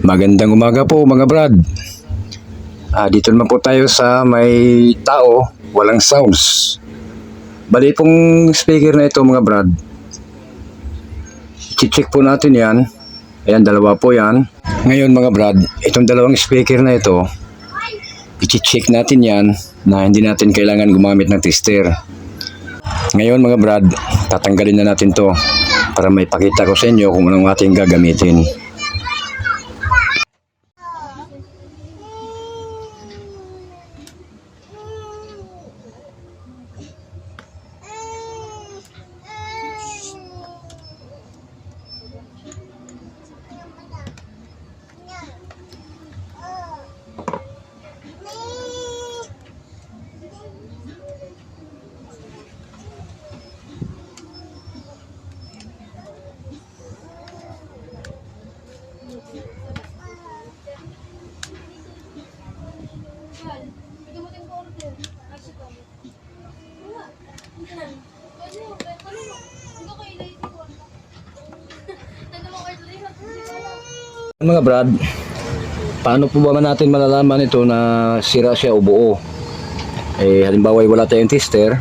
Magandang umaga po mga brad. Ah, dito naman po tayo sa may tao, walang sounds. Bali pong speaker na ito mga brad. I-check po natin yan. Ayan, dalawa po yan. Ngayon mga brad, itong dalawang speaker na ito, i-check natin yan na hindi natin kailangan gumamit ng tester. Ngayon mga brad, tatanggalin na natin to para may pakita ko sa inyo kung anong ating gagamitin. Mga brad, paano po ba natin malalaman ito na sira siya o buo? Eh, halimbawa ay wala tayong tester.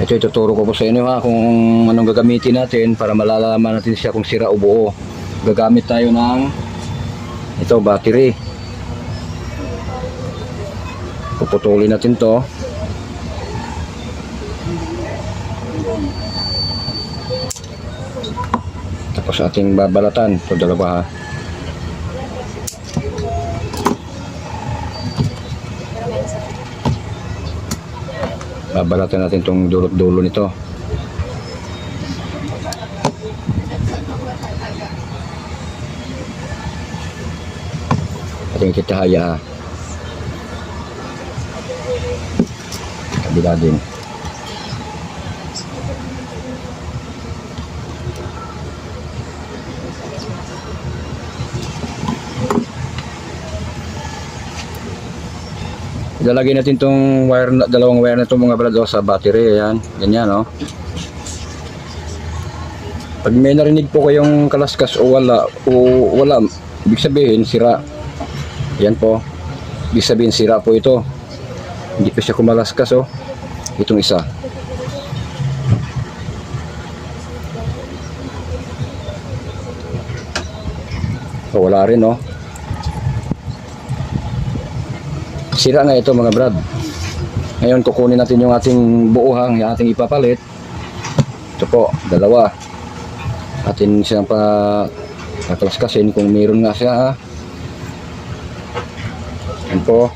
Ito ituturo ko po sa inyo ha kung anong gagamitin natin para malalaman natin siya kung sira o buo. Gagamit tayo ng ito, battery. Puputulin natin to. Tapos ating babalatan. Ito dalawa ha. Babalatan natin itong dulot-dulo nito. Ating kitahaya ha. Kabila din. Ilalagay natin tong wire, dalawang wire na itong mga brad oh, sa battery. Ayan, ganyan oh. Pag may narinig po kayong kalaskas o wala, o wala, ibig sabihin sira. Yan po. Ibig sabihin sira po ito. Hindi pa siya kumalaskas oh. Itong isa. O, wala rin oh. Sira nga ito mga brad. Ngayon kukunin natin yung ating buuhang, yung ating ipapalit. Ito po, dalawa. Atin siyang pa kakalaskasin kung meron nga siya ha. Yan po.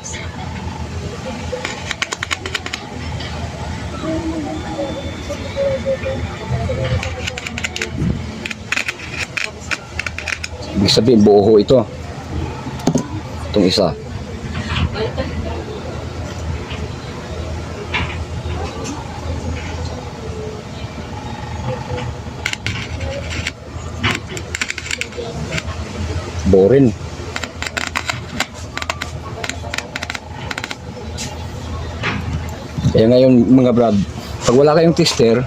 Ibig sabihin buo ito. Itong isa. Borin. Kaya ngayon mga brad, pag wala kayong tester,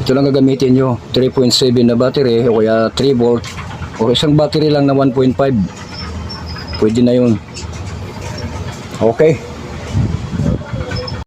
ito lang gagamitin nyo. 3.7 na battery o kaya 3 volt o isang battery lang na 1.5. Pwede na yun. Okay.